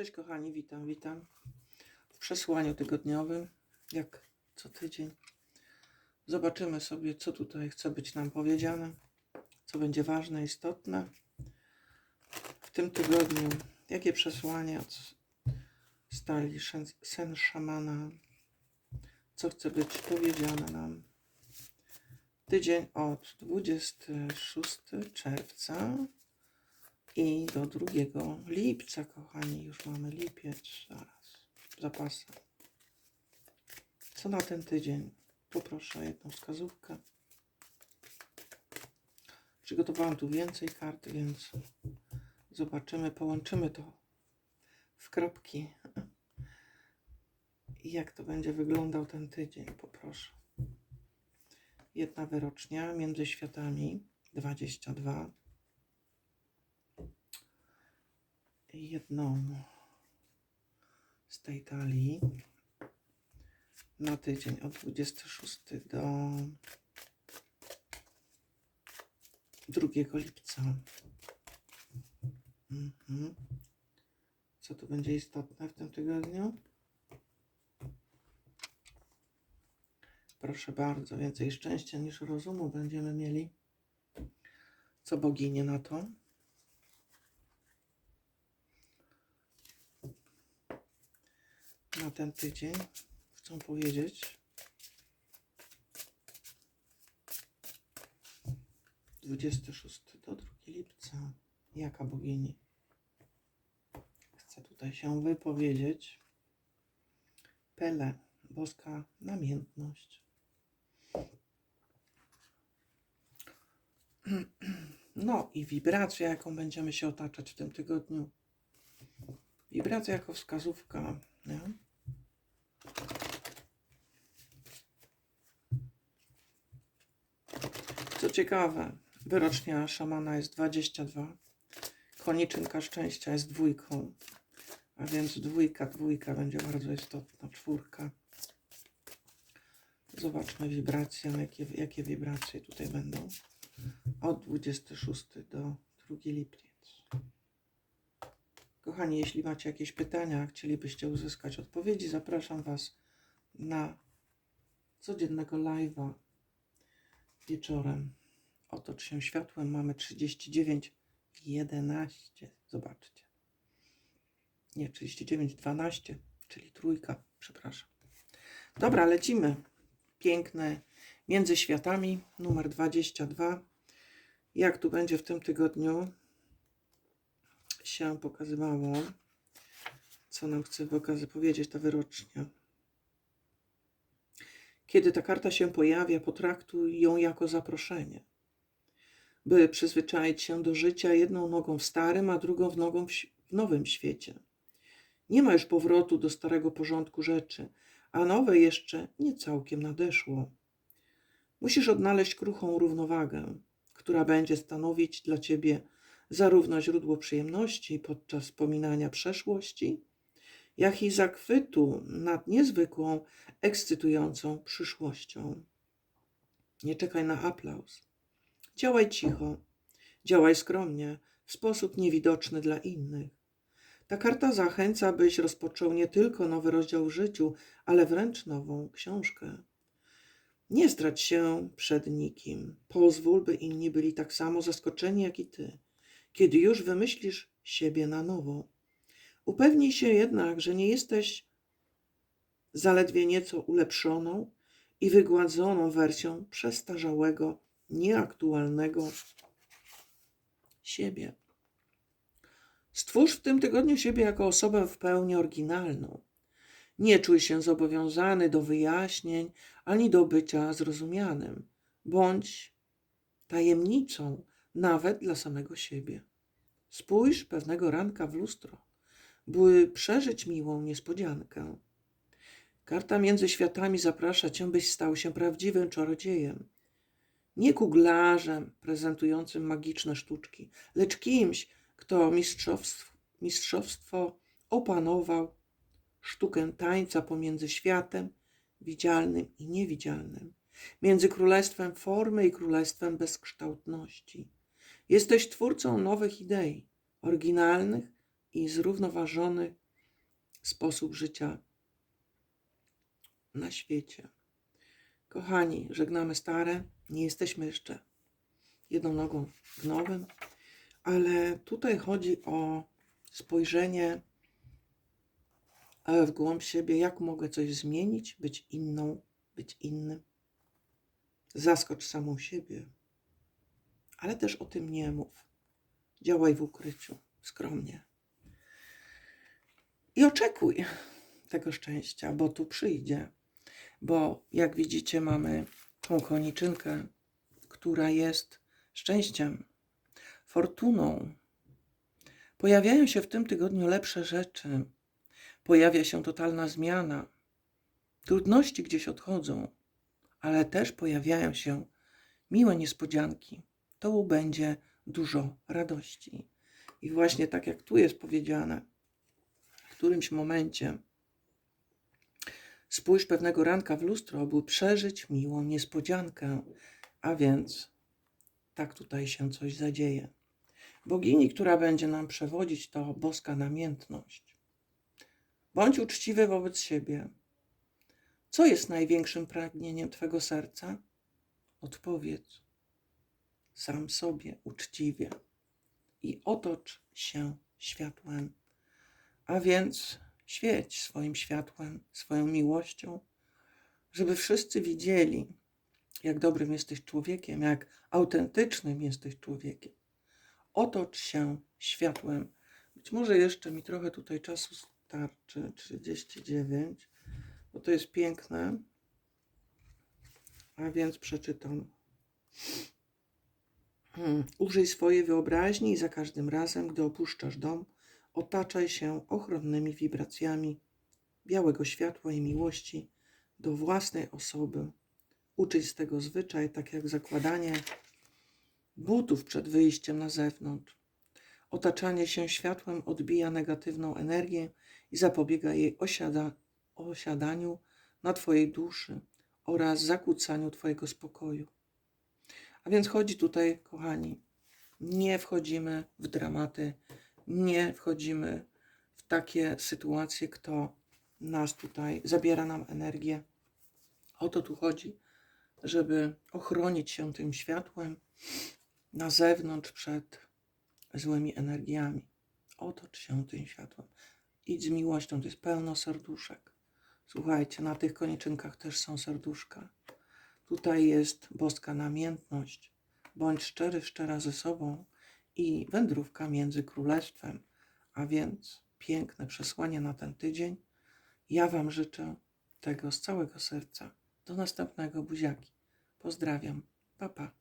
Cześć kochani, witam, witam w przesłaniu tygodniowym, jak co tydzień. Zobaczymy sobie, co tutaj chce być nam powiedziane, co będzie ważne, istotne w tym tygodniu. Jakie przesłanie od stali sen szamana, co chce być powiedziane nam. Tydzień od 26 czerwca i do 2 lipca, kochani, już mamy lipiec, zaraz, zapasem. Co na ten tydzień? Poproszę jedną wskazówkę. Przygotowałam tu więcej kart, więc zobaczymy, połączymy to w kropki. I jak to będzie wyglądał ten tydzień, poproszę. Jedna wyrocznia między światami 22 jedną z tej talii na tydzień od 26 do 2 lipca. Mhm. Co tu będzie istotne w tym tygodniu? Proszę bardzo, więcej szczęścia niż rozumu będziemy mieli. Co boginie na to? Na ten tydzień chcą powiedzieć. 26 do 2 lipca. Jaka bogini chce tutaj się wypowiedzieć? Pele, boska namiętność. No i wibracja, jaką będziemy się otaczać w tym tygodniu. Wibracja jako wskazówka. Nie? Co ciekawe, wyrocznia szamana jest 22, koniczynka szczęścia jest dwójką, a więc dwójka, dwójka będzie bardzo istotna, czwórka. Zobaczmy wibracje, jakie, jakie wibracje tutaj będą. Od 26 do 2 lipiec. Kochani, jeśli macie jakieś pytania, chcielibyście uzyskać odpowiedzi, zapraszam Was na codziennego live'a wieczorem. Otocz się światłem. Mamy 39 11. Zobaczcie. Nie, 39 12, czyli trójka, przepraszam. Dobra, lecimy. Piękne Między Światami, numer 22. Jak tu będzie w tym tygodniu? się pokazywało, co nam chce pokazy powiedzieć ta wyrocznia. Kiedy ta karta się pojawia, potraktuj ją jako zaproszenie, by przyzwyczaić się do życia jedną nogą w starym, a drugą w, nogą w, w nowym świecie. Nie ma już powrotu do starego porządku rzeczy, a nowe jeszcze nie całkiem nadeszło. Musisz odnaleźć kruchą równowagę, która będzie stanowić dla ciebie zarówno źródło przyjemności podczas wspominania przeszłości, jak i zachwytu nad niezwykłą, ekscytującą przyszłością. Nie czekaj na aplauz. Działaj cicho, działaj skromnie, w sposób niewidoczny dla innych. Ta karta zachęca, byś rozpoczął nie tylko nowy rozdział w życiu, ale wręcz nową książkę. Nie zdradź się przed nikim. Pozwól, by inni byli tak samo zaskoczeni jak i ty kiedy już wymyślisz siebie na nowo. Upewnij się jednak, że nie jesteś zaledwie nieco ulepszoną i wygładzoną wersją przestarzałego, nieaktualnego siebie. Stwórz w tym tygodniu siebie jako osobę w pełni oryginalną. Nie czuj się zobowiązany do wyjaśnień ani do bycia zrozumianym. Bądź tajemnicą nawet dla samego siebie. Spójrz pewnego ranka w lustro, by przeżyć miłą niespodziankę. Karta między światami zaprasza cię, byś stał się prawdziwym czarodziejem. Nie kuglarzem prezentującym magiczne sztuczki, lecz kimś, kto mistrzostwo, mistrzostwo opanował sztukę tańca pomiędzy światem widzialnym i niewidzialnym, między królestwem formy i królestwem bezkształtności. Jesteś twórcą nowych idei, oryginalnych i zrównoważonych sposób życia na świecie. Kochani, żegnamy stare, nie jesteśmy jeszcze jedną nogą w nowym, ale tutaj chodzi o spojrzenie e, w głąb siebie, jak mogę coś zmienić, być inną, być innym. Zaskocz samą siebie, ale też o tym nie mów. Działaj w ukryciu, skromnie. I oczekuj tego szczęścia, bo tu przyjdzie. Bo jak widzicie, mamy tą koniczynkę, która jest szczęściem, fortuną. Pojawiają się w tym tygodniu lepsze rzeczy. Pojawia się totalna zmiana. Trudności gdzieś odchodzą, ale też pojawiają się miłe niespodzianki. To będzie dużo radości. I właśnie tak jak tu jest powiedziane, którymś momencie spójrz pewnego ranka w lustro, by przeżyć miłą niespodziankę. A więc tak tutaj się coś zadzieje. Bogini, która będzie nam przewodzić, to boska namiętność. Bądź uczciwy wobec siebie. Co jest największym pragnieniem Twego serca? Odpowiedz sam sobie uczciwie i otocz się światłem. A więc świeć swoim światłem, swoją miłością, żeby wszyscy widzieli, jak dobrym jesteś człowiekiem, jak autentycznym jesteś człowiekiem. Otocz się światłem. Być może jeszcze mi trochę tutaj czasu starczy 39, bo to jest piękne. A więc przeczytam. Hmm. Użyj swojej wyobraźni i za każdym razem, gdy opuszczasz dom, otaczaj się ochronnymi wibracjami białego światła i miłości do własnej osoby. Uczyć z tego zwyczaj, tak jak zakładanie butów przed wyjściem na zewnątrz. Otaczanie się światłem odbija negatywną energię i zapobiega jej osiada, osiadaniu na Twojej duszy oraz zakłócaniu Twojego spokoju. A więc chodzi tutaj, kochani, nie wchodzimy w dramaty, nie wchodzimy w takie sytuacje, kto nas tutaj zabiera nam energię. O to tu chodzi, żeby ochronić się tym światłem na zewnątrz przed złymi energiami. Otocz się tym światłem. Idź z miłością, to jest pełno serduszek. Słuchajcie, na tych koniczynkach też są serduszka. Tutaj jest boska namiętność. Bądź szczery, szczera ze sobą i wędrówka między królestwem. A więc piękne przesłanie na ten tydzień. Ja Wam życzę tego z całego serca. Do następnego buziaki. Pozdrawiam. Pa, pa.